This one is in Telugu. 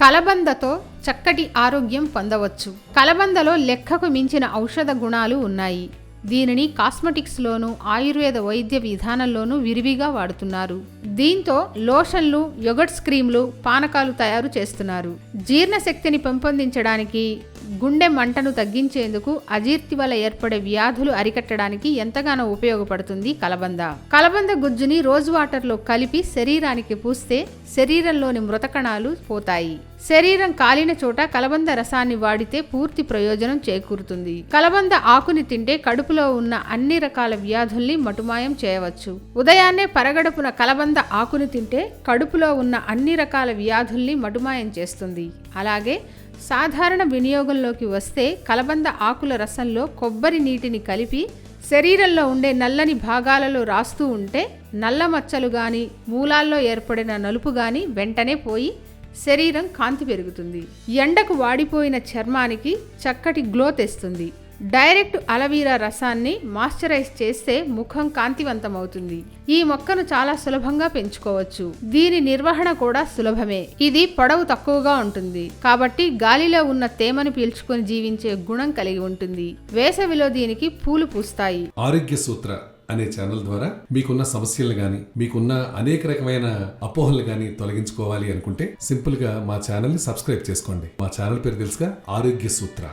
కలబందతో చక్కటి ఆరోగ్యం పొందవచ్చు. కలబందలో లెక్కకు మించిన ఔషధ గుణాలు ఉన్నాయి. దీనిని కాస్మెటిక్స్లోనూ ఆయుర్వేద వైద్య విధానంలోనూ విరివిగా వాడుతున్నారు. దీంతో లోషన్లు యొగట్స్ క్రీమ్లు పానకాలు తయారు చేస్తున్నారు. జీర్ణశక్తిని పెంపొందించడానికి గుండె మంటను తగ్గించేందుకు అజీర్తి వల్ల ఏర్పడే వ్యాధులు అరికట్టడానికి ఎంతగానో ఉపయోగపడుతుంది కలబంద. కలబంద గుజ్జుని రోజ్ వాటర్లో కలిపి శరీరానికి పూస్తే శరీరంలోని మృత కణాలు పోతాయి. శరీరం కాలిన చోట కలబంద రసాన్ని వాడితే పూర్తి ప్రయోజనం చేకూరుతుంది. కలబంద ఆకుని తింటే కడుపు కడుపులో ఉన్న అన్ని రకాల వ్యాధుల్ని మటుమాయం చేయవచ్చు. ఉదయాన్నే పరగడుపున కలబంద ఆకుని తింటే కడుపులో ఉన్న అన్ని రకాల వ్యాధుల్ని మటుమాయం చేస్తుంది. అలాగే సాధారణ వినియోగంలోకి వస్తే కలబంద ఆకుల రసంలో కొబ్బరి నీటిని కలిపి శరీరంలో ఉండే నల్లని భాగాలలో రాస్తూ ఉంటే నల్ల మచ్చలు కానీ మూలాల్లో ఏర్పడిన నలుపు కానీ వెంటనే పోయి శరీరం కాంతి పెరుగుతుంది. ఎండకు వాడిపోయిన చర్మానికి చక్కటి గ్లో తెస్తుంది. డైరెక్ట్ అలవీరా రసాన్ని మాయిశ్చరైజ్ చేస్తే ముఖం కాంతివంతమవుతుంది. ఈ మొక్కను చాలా సులభంగా పెంచుకోవచ్చు. దీని నిర్వహణ కూడా సులభమే. ఇది పొడవు తక్కువగా ఉంటుంది. కాబట్టి గాలిలో ఉన్న తేమను పీల్చుకొని జీవించే గుణం కలిగి ఉంటుంది. వేసవిలో దీనికి పూలు పూస్తాయి. ఆరోగ్య సూత్ర అనే ఛానల్ ద్వారా మీకున్న సమస్యలు గాని మీకున్న అనేక రకమైన అపోహలు గాని తొలగించుకోవాలి అనుకుంటే సింపుల్గా మా ఛానల్ని సబ్స్క్రైబ్ చేసుకోండి. మా ఛానల్ పేరు తెలుసుగా ఆరోగ్య సూత్ర.